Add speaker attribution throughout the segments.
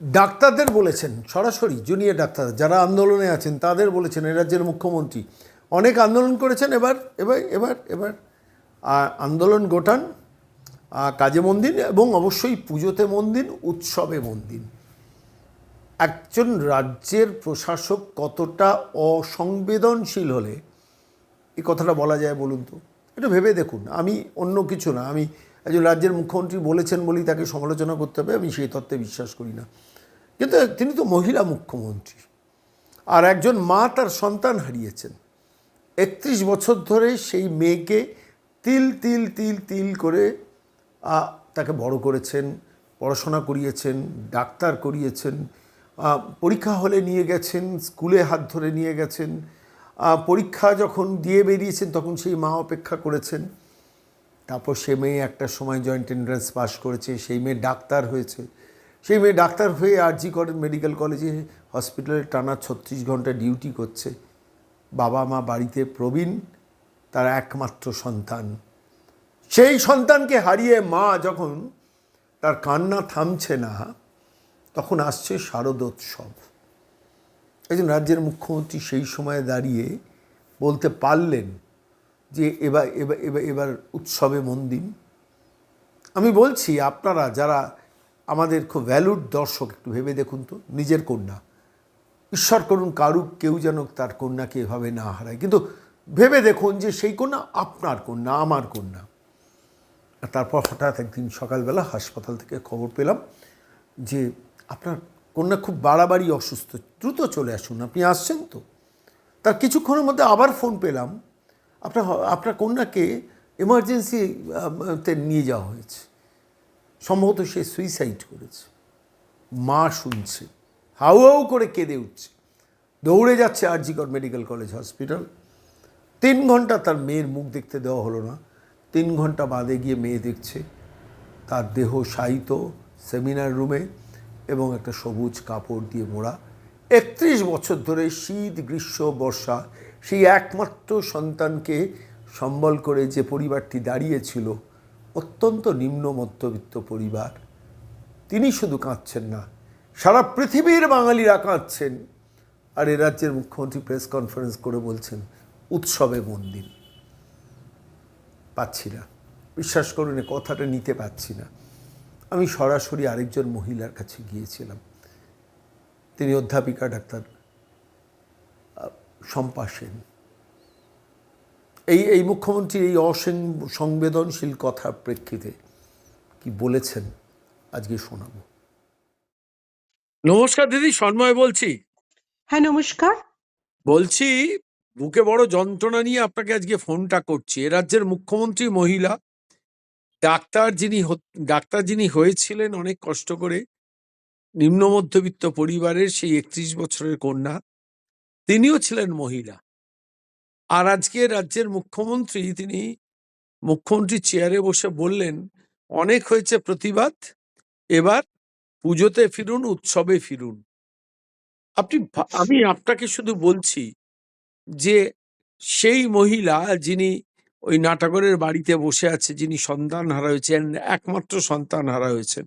Speaker 1: ডাক্তারদের বলেছেন, সরাসরি জুনিয়র ডাক্তার যারা আন্দোলনে আছেন তাদের বলেছেন, এ রাজ্যের মুখ্যমন্ত্রী। অনেক আন্দোলন করেছেন এবার এবার এবার এবার। আন্দোলন গোটান কাজে মন দিন এবং অবশ্যই পুজোতে মন দিন উৎসবে মন দিন একজন রাজ্যের প্রশাসক কতটা অসংবেদনশীল হলে, এই কথাটা বলা যায় বলুন তো? একটু ভেবে দেখুন। আমি অন্য কিছু না, আমি একজন রাজ্যের মুখ্যমন্ত্রী বলেছেন বলেই তাকে সমালোচনা করতে হবে, আমি সেই তত্ত্বে বিশ্বাস করি না। কিন্তু তিনি তো মহিলা মুখ্যমন্ত্রী। আর একজন মা তার সন্তান হারিয়েছেন। একত্রিশ বছর ধরে সেই মেয়েকে তিল তিল তিল তিল করে তাকে বড় করেছেন, পড়াশোনা করিয়েছেন, ডাক্তার করিয়েছেন পরীক্ষা হলে নিয়ে গেছেন, স্কুলে হাত ধরে নিয়ে গেছেন পরীক্ষা যখন দিয়ে বেরিয়েছেন তখন সেই মা অপেক্ষা করেছেন। তারপর সে মেয়ে একটা সময় জয়েন্ট এন্ট্রান্স পাস করেছে, সেই মেয়ে ডাক্তার হয়েছে। সেই মেয়ে ডাক্তার হয়ে আরজি করেন মেডিকেল কলেজে হসপিটালে টানা ছত্রিশ ঘণ্টা ডিউটি করছে। বাবা মা বাড়িতে প্রবীণ, তার একমাত্র সন্তান। সেই সন্তানকে হারিয়ে মা যখন তার কান্না থামছে না, তখন আসছে শারদোৎসব। একজন রাজ্যের মুখ্যমন্ত্রী সেই সময় দাঁড়িয়ে বলতে পারলেন যে এবার এবার এবার এবার উৎসবে মন দিন। আমি বলছি, আপনারা যারা আমাদের খুব ভ্যালুড দর্শক, একটু ভেবে দেখুন তো, নিজের কন্যা। ঈশ্বর করুন, কারুক, কেউ যেন তার কন্যাকে এভাবে না হারায়। কিন্তু ভেবে দেখুন যে সেই কন্যা আপনার কন্যা, আমার কন্যা। আর তারপর হঠাৎ একদিন সকালবেলা হাসপাতাল থেকে খবর পেলাম যে আপনার কন্যা খুব বাড়াবাড়ি অসুস্থ, দ্রুত চলে আসুন, আপনি আসছেন তো। তার কিছুক্ষণের মধ্যে আবার ফোন পেলাম আপনার আপনার কন্যাকে এমার্জেন্সি নিয়ে যাওয়া হয়েছে। সম্ভবত সে সুইসাইড করেছে। মা শুনছে। হাউ হাউ করে কেঁদে উঠছে। দৌড়ে যাচ্ছে আরজিকর মেডিকেল কলেজ হসপিটাল তিন ঘণ্টা তার মেয়ের মুখ দেখতে দেওয়া হলো না। তিন ঘণ্টা বাদে গিয়ে মেয়ে দেখছে। তার দেহ শায়িত সেমিনার রুমে এবং একটা সবুজ কাপড় দিয়ে মোড়া। একত্রিশ বছর ধরে শীত, গ্রীষ্ম, বর্ষা সেই একমাত্র সন্তানকে সম্বল করে যে পরিবারটি দাঁড়িয়েছিল, অত্যন্ত নিম্ন মধ্যবিত্ত পরিবার, তিনি শুধু কাঁদছেন না, সারা পৃথিবীর বাঙালিরা কাঁদছেন। আর এ রাজ্যের মুখ্যমন্ত্রী প্রেস কনফারেন্স করে বলছেন, উৎসবে মন দিন। পাচ্ছি না। বিশ্বাস করুন কথাটা নিতে পারছি না। আমি সরাসরি আরেকজন মহিলার কাছে গিয়েছিলাম। তিনি অধ্যাপিকা ডাক্তার আহ, শম্পা সেন এই এই মুখ্যমন্ত্রীর এই অসং- সংবেদনশীল কথার প্রেক্ষিতে কি বলেছেন আজকে শোনাবো। নমস্কার দিদি সন্ময় বলছি।
Speaker 2: হ্যাঁ নমস্কার।
Speaker 1: বলছি বুকে বড় যন্ত্রণা নিয়ে আপনাকে আজকে ফোনটা করছি। এ রাজ্যের মুখ্যমন্ত্রী মহিলা ডাক্তার যিনি ডাক্তার যিনি হয়েছিলেন অনেক কষ্ট করে নিম্ন মধ্যবিত্ত পরিবারের সেই একত্রিশ বছরের কন্যা তিনিও ছিলেন মহিলা। আর আজকে রাজ্যের মুখ্যমন্ত্রী তিনি মুখ্যমন্ত্রী চেয়ারে বসে বললেন, অনেক হয়েছে প্রতিবাদ, এবার পুজোতে ফিরুন, উৎসবে ফিরুন। আপনি আমি আপনাকে শুধু বলছি যে সেই মহিলা যিনি ওই নাটাগরের বাড়িতে বসে আছে, যিনি সন্তান হারা হয়েছেন একমাত্র সন্তান হারা হয়েছেন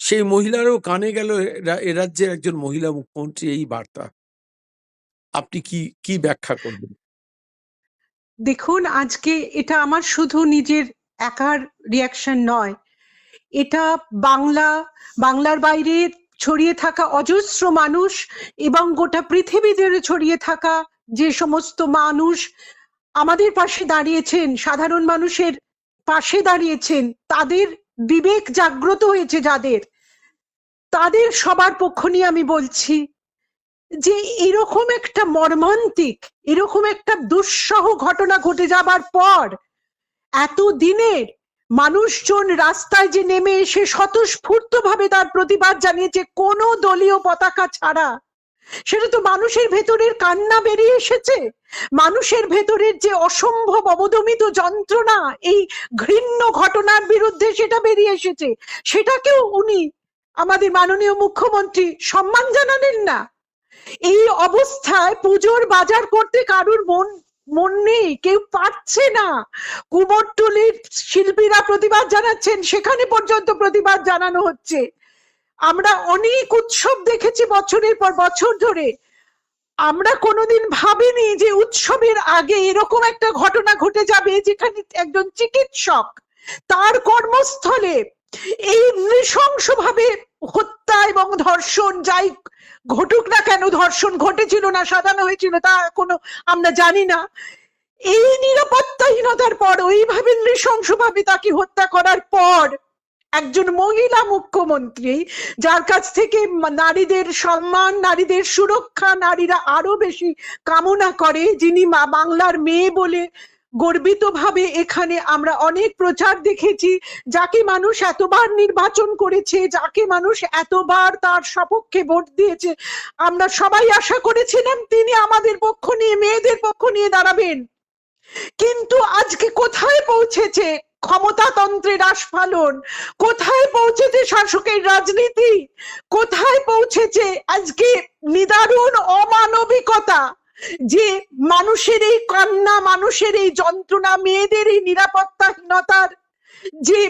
Speaker 1: সেই মহিলারও কানে গেল এ একজন মহিলা মুখ্যমন্ত্রী, এই বার্তা। আপনি কি কি ব্যাখ্যা করবেন?
Speaker 2: দেখুন, আজকে এটা আমার শুধু নিজের একার রিয়াকশন নয়। এটা বাংলা, বাংলার বাইরে ছড়িয়ে থাকা অজস্র মানুষ এবং গোটা পৃথিবী জুড়ে ছড়িয়ে থাকা যে সমস্ত মানুষ আমাদের পাশে দাঁড়িয়েছেন, সাধারণ মানুষের পাশে দাঁড়িয়েছেন, তাদের বিবেক জাগ্রত হয়েছে যাদের। তাদের সবার পক্ষ নিয়ে আমি বলছি যে এরকম একটা মর্মান্তিক, এরকম একটা দুঃসহ ঘটনা ঘটে যাবার পর, এত দিনের মানুষজন রাস্তায় যে নেমে এসে স্বতঃস্ফূর্ত ভাবে তার প্রতিবাদ জানিয়েছে, কোনো দলীয় পতাকা ছাড়া। সেটা তো মানুষের ভেতরের কান্না বেরিয়ে এসেছে। মানুষের ভেতরের যে অসম্ভব অবদমিত যন্ত্রণা, এই ঘৃণ্য ঘটনার বিরুদ্ধে সেটা বেরিয়ে এসেছে। সেটাকেও উনি আমাদের মাননীয় মুখ্যমন্ত্রী সম্মান জানালেন না। এই অবস্থায় পুজোর বাজার করতে কারুর মন মন নেই, কেউ পারছে না। কুমোরটুলির শিল্পীরা প্রতিবাদ জানাচ্ছেন, সেখানে পর্যন্ত প্রতিবাদ জানানো হচ্ছে। আমরা অনেক উৎসব দেখেছি বছরের পর বছর ধরে। আমরা কোনোদিন ভাবিনি যে উৎসবের আগে এরকম একটা ঘটনা ঘটে যাবে যেখানে একজন চিকিৎসক তার কর্মস্থলে এই নৃশংসভাবে হত্যা এবং ধর্ষণ যাই ঘটুক না কেন, ধর্ষণ ঘটেছিল না, সাজানো হয়েছিল, তা এখনও আমরা জানি না। এই নিরাপত্তাহীনতার পর, ওইভাবে নৃশংসভাবে তাকে হত্যা করার পর, একজন মহিলা মুখ্যমন্ত্রী, যার কাছ থেকে নারীদের সম্মান, নারীদের সুরক্ষা, নারীরা আরও বেশি কামনা করে, যিনি বাংলার মেয়ে বলে গর্বিত ভাবে এখানে আমরা অনেক প্রচার দেখেছি, যাকে মানুষ এতবার নির্বাচন করেছে, যাকে মানুষ এতবার তার সপক্ষে ভোট দিয়েছে। আমরা সবাই আশা করেছিলাম তিনি আমাদের পক্ষ নিয়ে, মেয়েদের পক্ষ নিয়ে দাঁড়াবেন। কিন্তু আজকে কোথায় পৌঁছেছে ক্ষমতাতন্ত্রের আস্ফালন কোথায় পৌঁছেছে শাসকের রাজনীতি? কোথায় পৌঁছেছে আজকে নিদারুণ অমানবিকতা? যে মানুষের এই কান্না, মানুষের এই যন্ত্রণা, মেয়েদের এই নিরাপত্তাহীনতার যে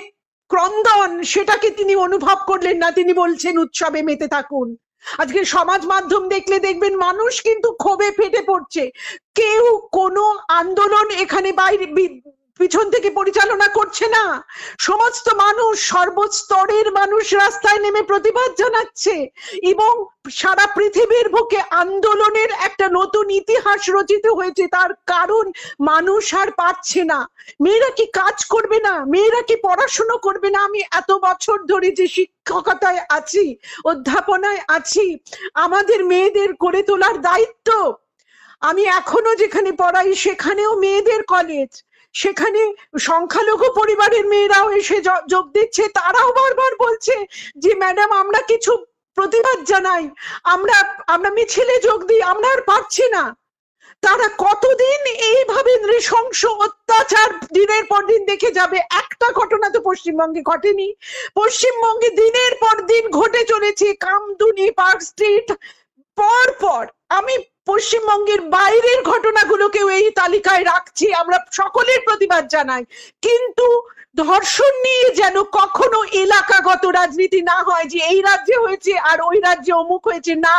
Speaker 2: ক্রন্দন, সেটাকে তিনি অনুভব করলেন না। তিনি বলছেন, উৎসবে মেতে থাকুন। আজকে সমাজ মাধ্যম দেখলে দেখবেন, মানুষ কিন্তু ক্ষোভে ফেটে পড়ছে। কেউ কোনো আন্দোলন এখানে বাইরে পিছন থেকে পরিচালনা করছে না। সমস্ত মানুষ সর্বস্তরের মানুষ রাস্তায় নেমে প্রতিবাদ জানাচ্ছে এবং সারা পৃথিবীর বুকে আন্দোলনের একটা নতুন ইতিহাস রচিত হয়েছে। তার কারণ মানুষ আর পাচ্ছে না। মেয়েরা কি কাজ করবে না? মেয়েরা কি পড়াশুনো করবে না? আমি এত বছর ধরে যে শিক্ষকতায় আছি, অধ্যাপনায় আছি, আমাদের মেয়েদের করে তোলার দায়িত্ব। আমি এখনও যেখানে পড়াই সেখানেও মেয়েদের কলেজ সেখানে সংখ্যালঘু পরিবারের মেয়েরাও এসে যোগ দিচ্ছে, তারাও বারবার বলছে যে, ম্যাডাম, আমরা কিছু প্রতিবাদ জানাই, আমরা আমরা মিছিলে যোগ দিই, আমরা আর পারছি না। তারা কতদিন এইভাবে নৃশংস অত্যাচার দিনের পর দিন দেখে যাবে? একটা ঘটনা তো পশ্চিমবঙ্গে ঘটেনি। পশ্চিমবঙ্গে দিনের পর দিন ঘটে চলেছে, কামদুনি পার্ক স্ট্রিট। পর পর আমি পশ্চিমবঙ্গের বাইরের ঘটনাগুলোকেও এই তালিকায় রাখছি, আমরা সকলের প্রতিবাদ জানাই। কিন্তু ধর্ষণ নিয়ে যেন কখনো এলাকাগত রাজনীতি না হয় যে এই রাজ্যে হয়েছে আর ওই রাজ্যে অমুক হয়েছে, না।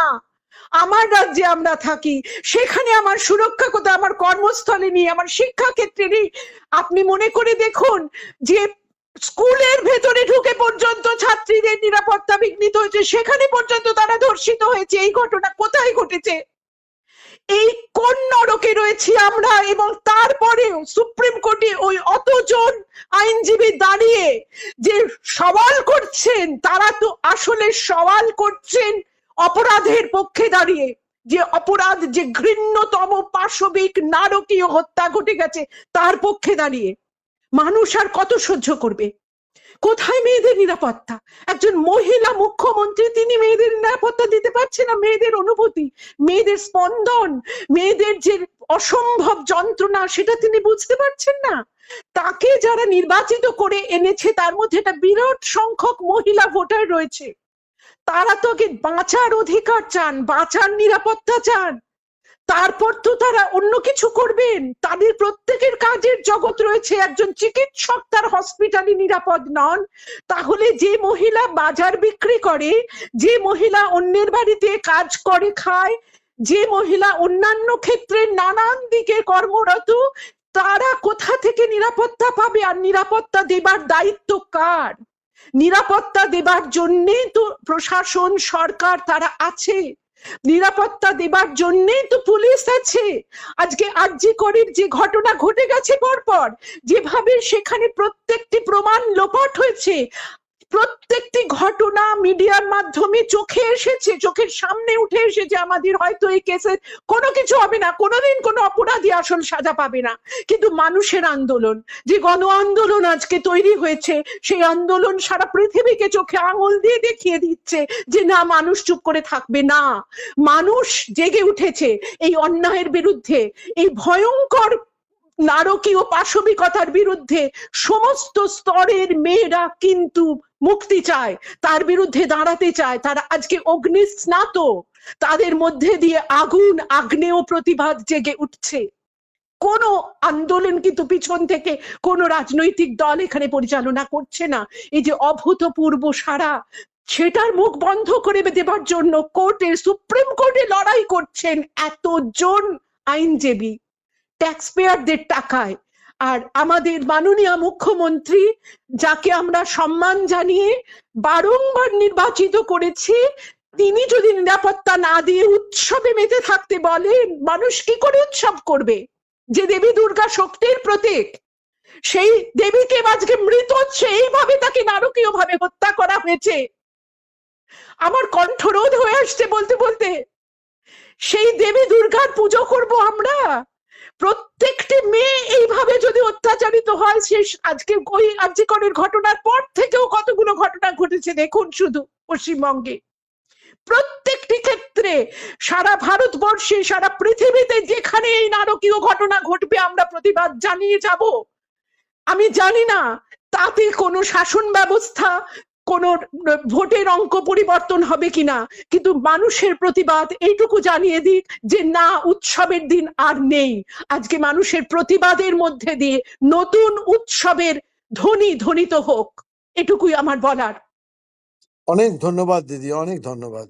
Speaker 2: আমার রাজ্যে আমরা থাকি, সেখানে আমার সুরক্ষা কোথায়, আমার কর্মস্থলে নিয়ে আমার শিক্ষা ক্ষেত্রে নেই। আপনি মনে করে দেখুন যে স্কুলের ভেতরে ঢুকে পর্যন্ত ছাত্রীদের নিরাপত্তা বিঘ্নিত হয়েছে, সেখানে পর্যন্ত তারা ধর্ষিত হয়েছে, এই ঘটনা কোথায় ঘটেছে? এই কোন নরকে রয়েছি আমরা এবং তারপরেও সুপ্রিম কোর্টে ওই অতজন আইনজীবী দাঁড়িয়ে যে সওয়াল করছেন, তারা তো আসলে সওয়াল করছেন অপরাধের পক্ষে দাঁড়িয়ে। যে অপরাধ, যে ঘৃণ্যতম পাশবিক নারকীয় হত্যা ঘটে গেছে, তার পক্ষে দাঁড়িয়ে। মানুষ আর কত সহ্য করবে? কোথায় মেয়েদের নিরাপত্তা? একজন মহিলা মুখ্যমন্ত্রী, তিনি মেয়েদের নিরাপত্তা দিতে পারছে না, মেয়েদের অনুভূতি, মেয়েদের স্পন্দন, মেয়েদের যে অসম্ভব যন্ত্রণা, সেটা তিনি বুঝতে পারছেন না। তাকে যারা নির্বাচিত করে এনেছে, তার মধ্যে একটা বিরাট সংখ্যক মহিলা ভোটার রয়েছে। তারা তো আগে বাঁচার অধিকার চান, বাঁচার নিরাপত্তা চান। তারপর তো তারা অন্য কিছু করবেন। তাদের প্রত্যেকের কাজের জগৎ রয়েছে। একজন চিকিৎসক তার হসপিটালে নিরাপদ নন। তাহলে যে মহিলা বাজার বিক্রি করে, যে মহিলা অন্যের বাড়িতে কাজ করে খায়, যে মহিলা অন্যান্য ক্ষেত্রে নানান দিকে কর্মরত, তারা কোথা থেকে নিরাপত্তা পাবে আর নিরাপত্তা দেবার দায়িত্ব কার? নিরাপত্তা দেবার জন্যেই তো প্রশাসন, সরকার তারা আছে। নিরাপত্তা দেবার জন্যেই তো পুলিশ আছে। আজকে আরজি করির যে ঘটনা ঘটে গেছে পরপর, যেভাবে সেখানে প্রত্যেকটি প্রমাণ লোপাট হয়েছে প্রত্যেকটি ঘটনা মিডিয়ার মাধ্যমে চোখে এসেছে, চোখের সামনে উঠে এসেছে, আমাদের হয়তো এই কেসে কোনো কিছু হবে না, কোনোদিন কোনো অপরাধী আসল সাজা পাবে না। কিন্তু মানুষের আন্দোলন, যে গণ আন্দোলন আজকে তৈরি হয়েছে, সেই আন্দোলন সারা পৃথিবীকে চোখে আঙুল দিয়ে দেখিয়ে দিচ্ছে যে না, মানুষ চুপ করে থাকবে না। মানুষ জেগে উঠেছে এই অন্যায়ের বিরুদ্ধে, এই ভয়ঙ্কর নারকীয় পাশবিকতার বিরুদ্ধে সমস্ত স্তরের মেয়েরা কিন্তু মুক্তি চায়, তার বিরুদ্ধে দাঁড়াতে চায়, তারা আজকে অগ্নি স্নাত তাদের মধ্যে দিয়ে আগুন, আগ্নেয় প্রতিবাদ জেগে উঠছে। কোন আন্দোলন কিন্তু পিছন থেকে কোন রাজনৈতিক দল এখানে পরিচালনা করছে না। এই যে অভূতপূর্ব সারা, সেটার মুখ বন্ধ করে দেবার জন্য কোর্টে সুপ্রিম কোর্টে লড়াই করছেন এতজন আইনজীবী। ট্যাক্স পেয়ারদের টাকায়। আর আমাদের মাননীয় মুখ্যমন্ত্রী, যাকে আমরা সম্মান জানিয়ে বারংবার নির্বাচিত করেছি, তিনি যদি নিরাপত্তা না দিয়ে উৎসবে মেতে থাকতে বলেন মানুষ কি করে উৎসব করবে? যে দেবী দুর্গা শক্তির প্রতীক, সেই দেবীকে আজকে মৃত এইভাবে তাকে নারকীয় ভাবে হত্যা করা হয়েছে। আমার কণ্ঠরোধ হয়ে আসছে বলতে বলতে, সেই দেবী দুর্গার পুজো করব আমরা? প্রত্যেকটি মেয়ে এইভাবে যদি অত্যাচারিত হয়, সে আজকে ওই আর্যিকরের ঘটনার পর থেকেও কতগুলো ঘটনা ঘটেছে দেখুন শুধু পশ্চিমবঙ্গে। প্রত্যেকটি ক্ষেত্রে সারা ভারতবর্ষে, সারা পৃথিবীতে যেখানে এই নারকীয় ঘটনা ঘটবে আমরা প্রতিবাদ জানিয়ে যাব। আমি জানি না তাতে কোনো শাসন ব্যবস্থা কোন ভোটের অঙ্ক পরিবর্তন হবে কিনা? কিন্তু মানুষের প্রতিবাদ, এইটুকু জানিয়ে দিক যে না, উৎসবের দিন আর নেই। আজকে মানুষের প্রতিবাদের মধ্যে দিয়ে নতুন উৎসবের ধ্বনি ধ্বনিত হোক, এটুকুই আমার বলার।
Speaker 1: অনেক ধন্যবাদ দিদি, অনেক ধন্যবাদ।